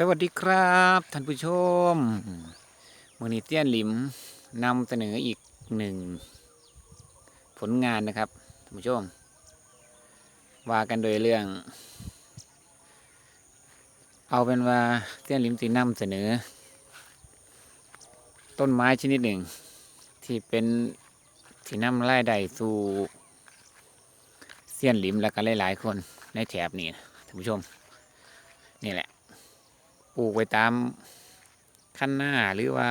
สวัสดีครับท่านผู้ชมมือนีเตี้ยนหลิมนำเสนออีกหนึ่งผลงานนะครับท่านผู้ชม ว่ากันโดยเรื่อง เอาเป็นว่าเตี้ยนหลิมสีนำเสนอ ต้นไม้ชนิดหนึ่ง ที่เป็นที่นำรายได้สู่เสี้ยนหลิมและก็หลายๆคนในแถบนี้นะท่านผู้ชม นี่แหละ ปลูกไว้ตามขั้นหน้าหรือว่า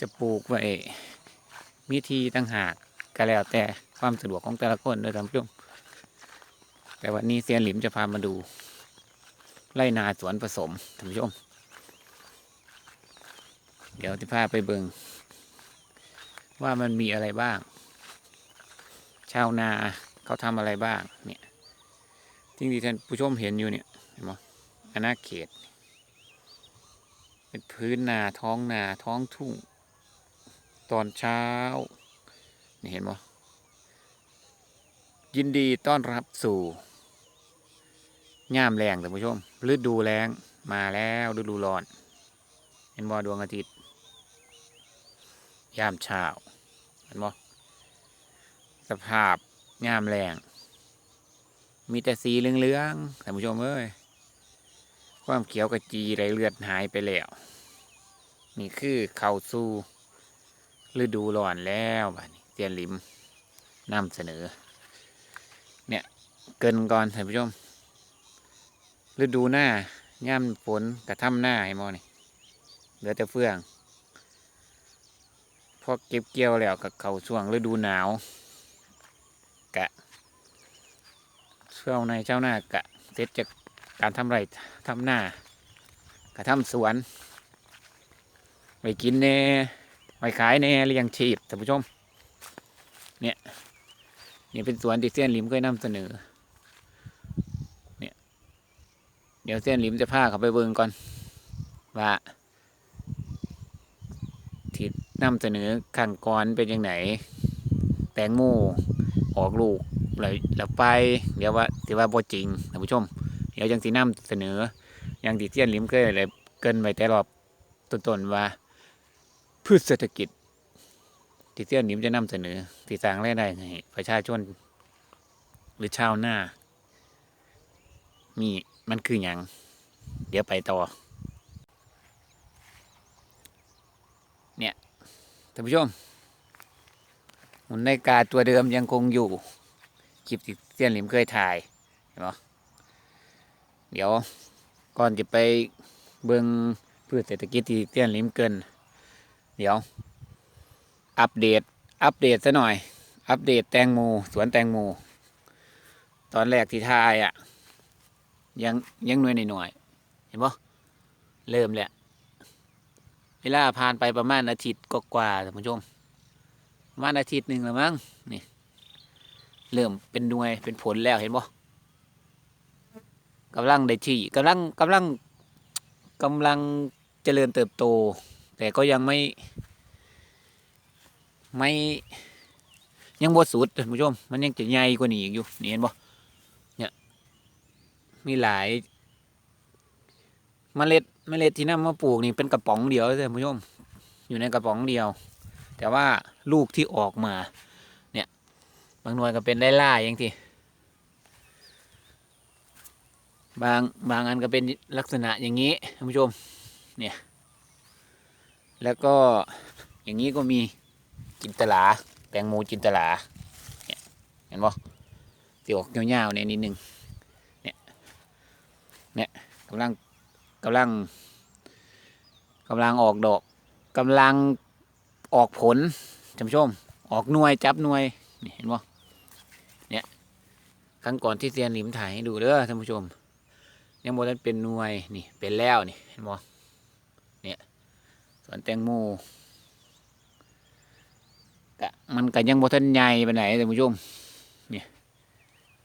จะปลูกไว้มีทีต่างหากก็แล้วแต่ความสะดวกของแต่ละคนโดยท่านผู้ชมแต่วันนี้เซียนหลิมจะพามาดูไร่นาสวนผสมท่านผู้ชม เดี๋ยวจะพาไปเบิงว่ามันมีอะไรบ้าง ชาวนาเขาทำอะไรบ้างเนี่ยที่ที่ท่านผู้ชมเห็นอยู่เนี่ย อาณาเขต เป็นพื้นนาท้องนาท้องทุ่ง ตอนเช้า นี่เห็นไหมยินดีต้อนรับสู่ย่ามแรงท่านผู้ชมฤดูแรงมาแล้วฤดูร้อน เห็นบ่ดวงอาทิตย์ยามเช้าเห็นบ่สภาพย่ามแรงมีแต่สีเหลืองๆท่านผู้ชมเอ้ย ความเขียวกระจีไรเลือดหายไปแล้ว นี่คือเข้าสู่ฤดูร้อนแล้วบ้านี้เตียนลิมนำเสนอ เนี่ยเกินก่อนท่านผู้ชม ฤดูหน้าย่ำฝนกระทำหน้าให้มอนี่เหลือแต่เฟืองพอเก็บเกี่ยวแล้วกับเขาช่วงฤดูหนาว กะเช่วงในเจ้าหน้ากะเสร็จจาก การทำไรทำหน้ากระทำสวนไว้กินแน่ไว้ขายแน่เลี้ยงชีพท่านผู้ชม เนี่ยนี่เป็นสวนที่เส้ยนลิมเคยนำเสนอ เนี่ย เดี๋ยวเส้ยนลิมจะพาเขาไปเบิ่งก่อน ว่าที่นำเสนอขั้นก่อนเป็นยังไงแตงโมออกลูกแล้วแล้วไป เดี๋ยวว่าที่ว่าบ่จริงท่านผู้ชม เดี๋ยวยังสีน้ำเสนอ อย่างที่เทียนลิมเคยเลยเกินไปแต่รอบต้นๆว่า พืชเศรษฐกิจที่เทียนลิมจะนำเสนอที่สางรายได้ให้ประชาชนหรือชาวนามีมันคืออย่างเดี๋ยวไปต่อ เนี่ยท่านผู้ชมหุ่นในกาตัวเดิมยังคงอยู่คลิปที่เทียนลิมเคยถ่ายเห็นไหม เดี๋ยวก่อนจะไปเบิงพืชเศรษฐกิจที่เตี้ยนลิมเกิน เดี๋ยว อัปเดต อัปเดตซะหน่อย อัปเดตแตงโมสวนแตงโมตอนแรกที่ทายอะ่ะ ยังยังหน่วยหน่อยเห็นปะเริ่มแล้วเวลาผ่านไปประมาณอาทิตย์ก็กว่าท่านผู้ชมประมาณอาทิตย์หนึ่งแล้วมั้งนี่ เริ่มเป็นหน่วยเป็นผลแล้วเห็นปะ กำลังได้ที่กำลังกำลังกำลังเจริญเติบโต แต่ก็ยังไม่ไม่ยังบ่สุดท่านผู้ชม มันยังจะใหญ่กว่านี้อีกอยู่นี่เห็นบ่เนี่ยมีหลายเมล็ดเมล็ดที่นำมาปลูกนี่เป็นกระป๋องเดียวท่านผู้ชม อยู่ในกระป๋องเดียว แต่ว่าลูกที่ออกมา เนี่ย บางหน่วยก็เป็นได้ล่าอย่างที่ บางบางอันก็เป็นลักษณะอย่างนี้ท่านผู้ชมเนี่ยแล้วก็อย่างนี้ก็มีจินตลาแตงโมจินตลาเนี่ยเห็นบ่ที่ออกยาวๆเนี่ยนิดนึงเนี่ยเนี่ยกำลังกำลังกำลังออกดอกกำลังออกผลท่านผู้ชม ออกหน่วยจับหน่วยนี่เห็นบ่เนี่ยครั้งก่อนที่เซียนหลิมถ่ายให้ดูเด้อท่านผู้ชม ยังโมทันเป็นหน่วยนี่เป็นแล้วนี่เห็นบ่เนี่ยสวนแตงโมกะมันก็ยังโมทันใหญ่ไปไหนท่านผู้ชมเนี่ย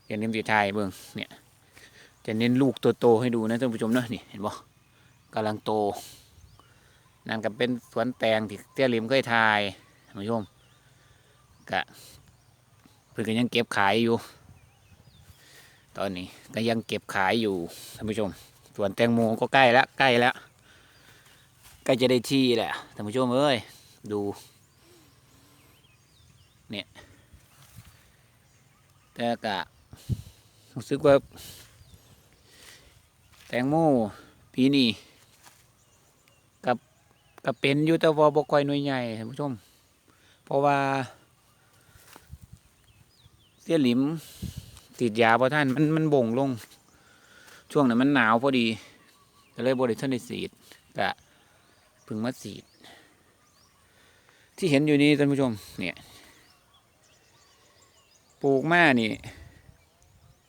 เดี๋ยวนี้มนจะถ่ายเบิ่งเนี่ยจะเน้นลูกโตๆให้ดูนะท่านผู้ชมเนอะนี่เห็นบ่กำลังโตนั่นก็เป็นสวนแตงที่เตี้ยหลิมเคยถ่ายท่านผู้ชมกะเพิ่นก็ยังเก็บขายอยู่ ตอนนี้ก็ยังเก็บขายอยู่ท่านผู้ชม ส่วนแตงโมก็ใกล้แล้วใกล้แล้วใกล้จะได้ที่แหละท่านผู้ชมเอ้ยดู เนี่ยแต่กะรู้สึกว่า แตงโมปีนี้กับกับเป็นอยู่แต่ว่าบ่ค่อยหน่วยใหญ่ท่านผู้ชม เพราะว่าเสี้ยหลิม ติดยาเพราะท่านมันมันบ่งลง ช่วงนั้นมันหนาวพอดีก็เลยบริท่านได้สีดกะพึ่งมาสีด ที่เห็นอยู่นี้ท่านผู้ชม เนี่ยปลูกมานี่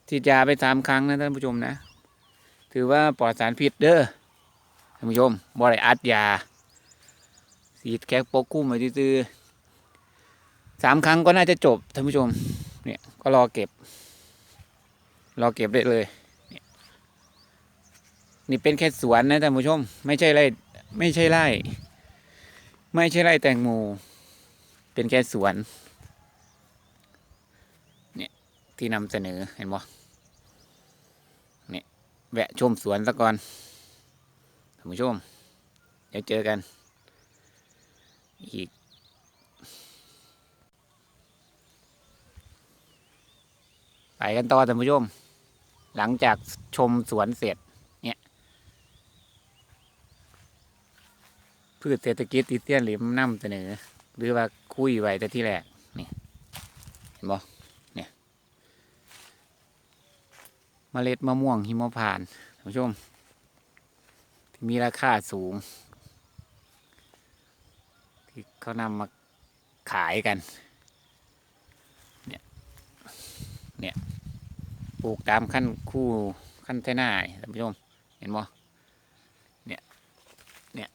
ฉีดยาไปสามครั้งนะท่านผู้ชมนะ ถือว่าปลอดสารพิษเด้อท่านผู้ชมบ่ได้อัดยาสีดแค่ปกคุ้มไว้ตื้อสามครั้งก็น่าจะจบท่านผู้ชม เนี่ยก็รอเก็บ รอเก็บได้เลยเนี่ยนี่เป็นแค่สวนนะท่านผู้ชม ไม่ใช่ไร่ไม่ใช่ไร่ ไม่ใช่ไร่แตงโมเป็นแค่สวน เนี่ยที่นำเสนอเห็นบ่เนี่ยแวะชมสวนซะก่อนท่านผู้ชม เดี๋ยวเจอกัน อีกไปกันต่อท่านผู้ชม หลังจากชมสวนเสร็จเนี่ยพืชเศรษฐกิจติเตียนหลิมนำเสนอ หรือว่าคุยไว้แต่ที่แรกนี่เห็นบ่เนี่ยเมล็ดมะม่วงหิมพานต์ท่านผู้ชม ที่มีราคาสูง ที่เขานำมาขายกัน เนี่ย เนี่ย ปลูกตามขั้นคู่ขั้นเทน่ายท่านผู้ชมเห็นบ่เนี่ยเนี่ย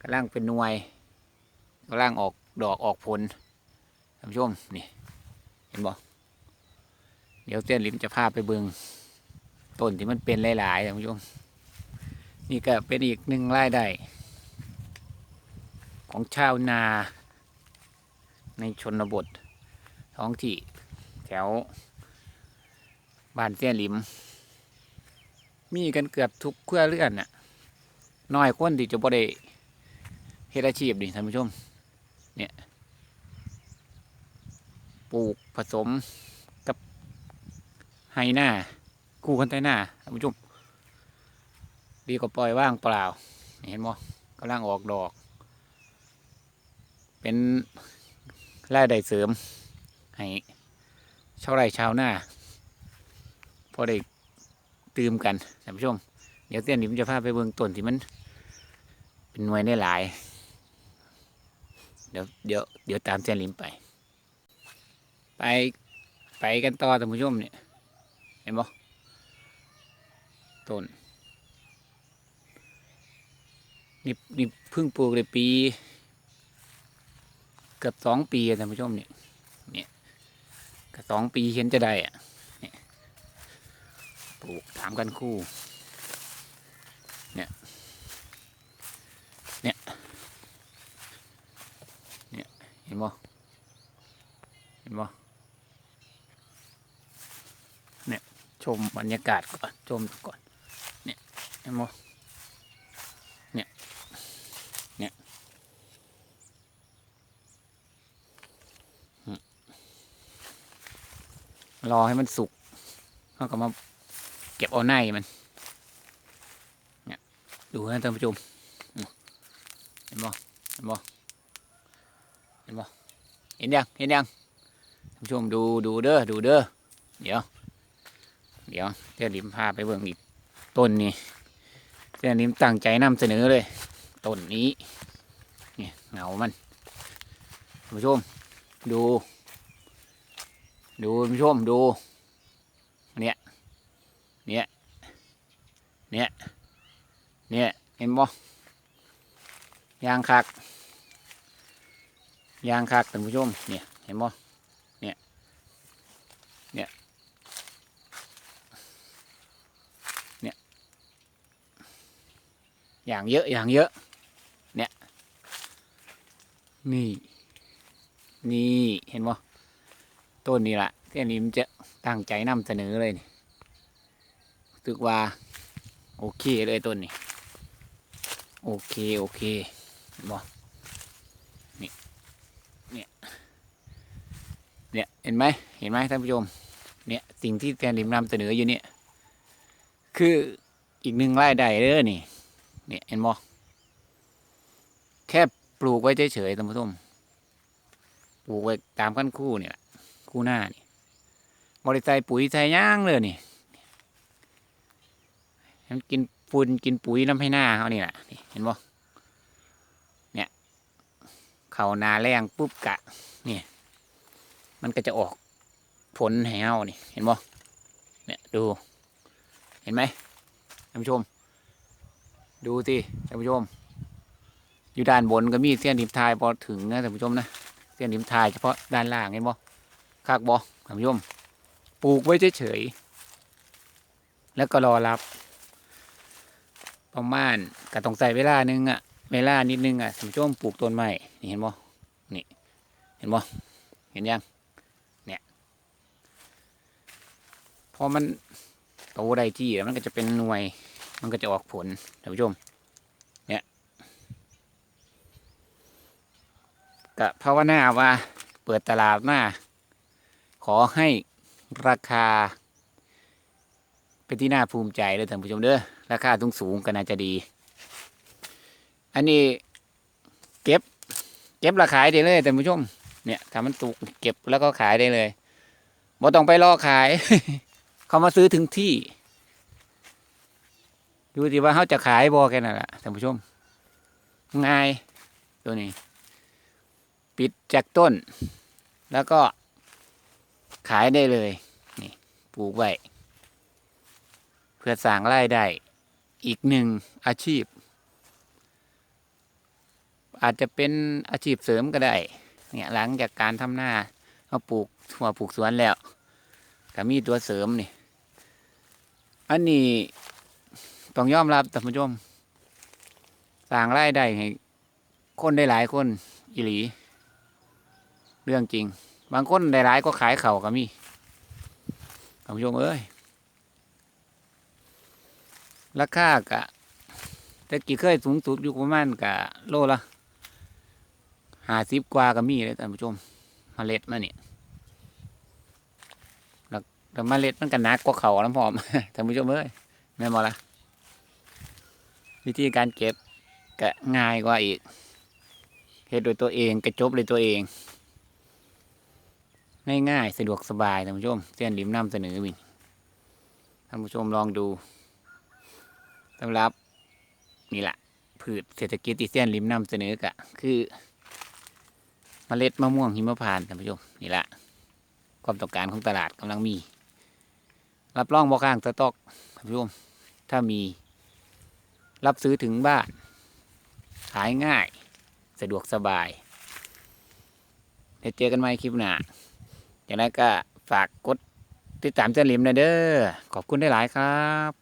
กำลังเป็นหน่วยกำลังออกดอกออกผลท่านผู้ชมนี่เห็นบ่เดี๋ยวเต้นลิมจะพาไปเบิงต้นที่มันเป็นหลายๆท่านผู้ชมนี่ก็เป็นอีกหนึ่งรายได้ของชาวนาในชนบทท้องที่ ถวบ้านเสี้ยหลิม มีกันเกือบทุกเครือเรือนน่ะน้อยคนที่จะบ่ได้เฮ็ดอาชีพนี่ท่านผู้ชม เนี่ยปลูกผสมกับไฮหน้าคู่กันใต้หน้าท่านผู้ชมดีกว่าปล่อยว่างเปล่า เห็นบ่กำลังออกดอก เป็นรายได้เสริมให้ ชาวไร่ชาวนาพอได้ตื่มกันท่านผู้ชม เดี๋ยวเตี้ยนนี่มันจะพาไปเบิ่งต้นที่มัน เป็นหน่วยได้หลาย เดี๋ยวเดี๋ยวเดี๋ยวตามเตี้ยนลิมไป ไปไปกันต่อท่านผู้ชมเนี่ยเห็นบ่ต้นนี่นี่เพิ่งปลูกในปี เกือบสองปีท่านผู้ชมเนี่ย ก็สองปีเห็นจะได้อะปลูกถามกันคู่ เนี่ย เนี่ย เนี่ย เห็นบ่เห็นบ่เนี่ย ชมบรรยากาศก่อน ชมก่อน เนี่ย เห็นบ่ รอให้มันสุกเขาก็มาเก็บเอาในมันเนี่ยดูนะท่านผู้ชมเห็นบ่เห็นบ่เห็นบ่เห็นยังเห็นยังท่านผู้ชมดูดูเด้อดูเด้อเดี๋ยว เดี๋ยวเจ้าลิมพาไปเบิ่งอีกต้นนี้เจ้าลิมตั้งใจนำเสนอเลยต้นนี้เนี่ยเหงามันท่านผู้ชมดู ดูผู้ชมดู เนี่ย เนี่ย เนี่ย เนี่ย เห็นบ่ยางคักยางคักท่านผู้ชม เนี่ย เห็นบ่เนี่ย เนี่ย เนี่ย อย่างเยอะ อย่างเยอะ เนี่ย นี่ นี่ เห็นบ่ ต้นนี้ละที่อันนี้มันจะตั้งใจนำเสนอเลยนี่สึกว่า โอเคเลยต้นนี้ โอเค โอเคเห็นบ่นี่เนี่ยเนี่ยเห็นไหมเห็นไหมท่านผู้ชมเนี่ยสิ่งที่แทนริมนำเสนออยู่เนี่ย คืออีกหนึ่งรายได้เด้อนี่เนี่ยเห็นบ่แค่ปลูกไว้เฉยๆท่านผู้ชมปลูกไว้ตามขั้นคู่เนี่ย คู่หน้านี่บริใส่ปุ๋ยใส่หย่างเลยนี่มันกินฝุ่นกินปุ๋ยน้ำให้หน้าเขานี่แหละเห็นบ่เนี่ยเขานาแรงปุ๊บกะนี่มันก็จะออกผลให้เฮานี่เห็นบ่เนี่ยดูเห็นไหมท่านผู้ชม ดูสิท่านผู้ชม อยู่ด้านบนก็มีเส้นดิบทายพอถึงนะท่านผู้ชมนะเส้นดิบทายเฉพาะด้านล่างเห็นบ่ คักบ่ท่านผู้ชมปลูกไว้เฉยๆแล้วก็รอรับ ประมาณก็ต้องใส่เวลานึงอะเวลานิดนึงอะท่านผู้ชมปลูกต้นไม้นี่เห็นบ่นี่เห็นบ่เห็นยังเนี่ยพอมันโตได้ที่แล้วมันก็จะเป็นหน่วย มันก็จะออกผลท่านผู้ชมเนี่ยก็ภาวนาว่าเปิดตลาดมา ขอให้ราคา เป็นที่น่าภูมิใจเลยท่านผู้ชมเด้อราคาสูงสูงก็น่าจะดี อันนี้เก็บ เก็บราคายได้เลยท่านผู้ชม เนี่ยถ้ามันตุกเก็บแล้วก็ขายได้เลยบ่ต้องไปรอขาย เขามาซื้อถึงที่ดูสิว่าเขาจะขายบอแค่นั้นแหละท่านผู้ชม ง่ายตัวนี้ ปิดจากต้น แล้วก็ ขายได้เลยนี่ปลูกไว้เพื่อสร้างรายได้อีกหนึ่งอาชีพ อาจจะเป็นอาชีพเสริมก็ได้เนี่ยหลังจากการทำหน้าเขาปลูกถั่วปลูกสวนแล้วก็มีตัวเสริมนี่อันนี้ต้องยอมรับท่านผู้ชมสร้างรายได้ให้คนได้หลายคนอีหลี เรื่องจริง บางคนได้หลายก็ขายเข่าก็มีท่านผู้ชมเอ้ยราคากะแต่กี่เคยสูงสุดอยู่ประมาณกะโลละห้าสิบกว่าก็มีเลยท่านผู้ชมมเมล็ดมาเนี่ยแล้วแล้วเมล็ดมันก็หนักกว่าเขาน้ำพอมท่านผู้ชมเอ้ยแม่นบอละวิธีการเก็บก็ง่ายกว่าอีกเฮ็ดโดยตัวเองกระจบเลยตัวเอง ง่ายๆ สะดวกสบายท่านผู้ชม เส้นริมน้ำเสนอวินท่านผู้ชมลองดูสำหรับนี่แหละพืชเศรษฐกิจที่เส้นริมน้ำเสนอกะคือเมล็ดมะม่วงหิมพานต์ท่านผู้ชมนี่แหละความต้องการของตลาดกำลังมี รับรองบ่ข้างสต็อกท่านผู้ชมถ้ามีรับซื้อถึงบ้าน ขายง่าย สะดวกสบายเดี๋ยวเจอกันใหม่คลิปหน้า จางนั้นก็ฝากกดติดตามเจ้าลิมนะเด้อขอบคุณได้หลายครับ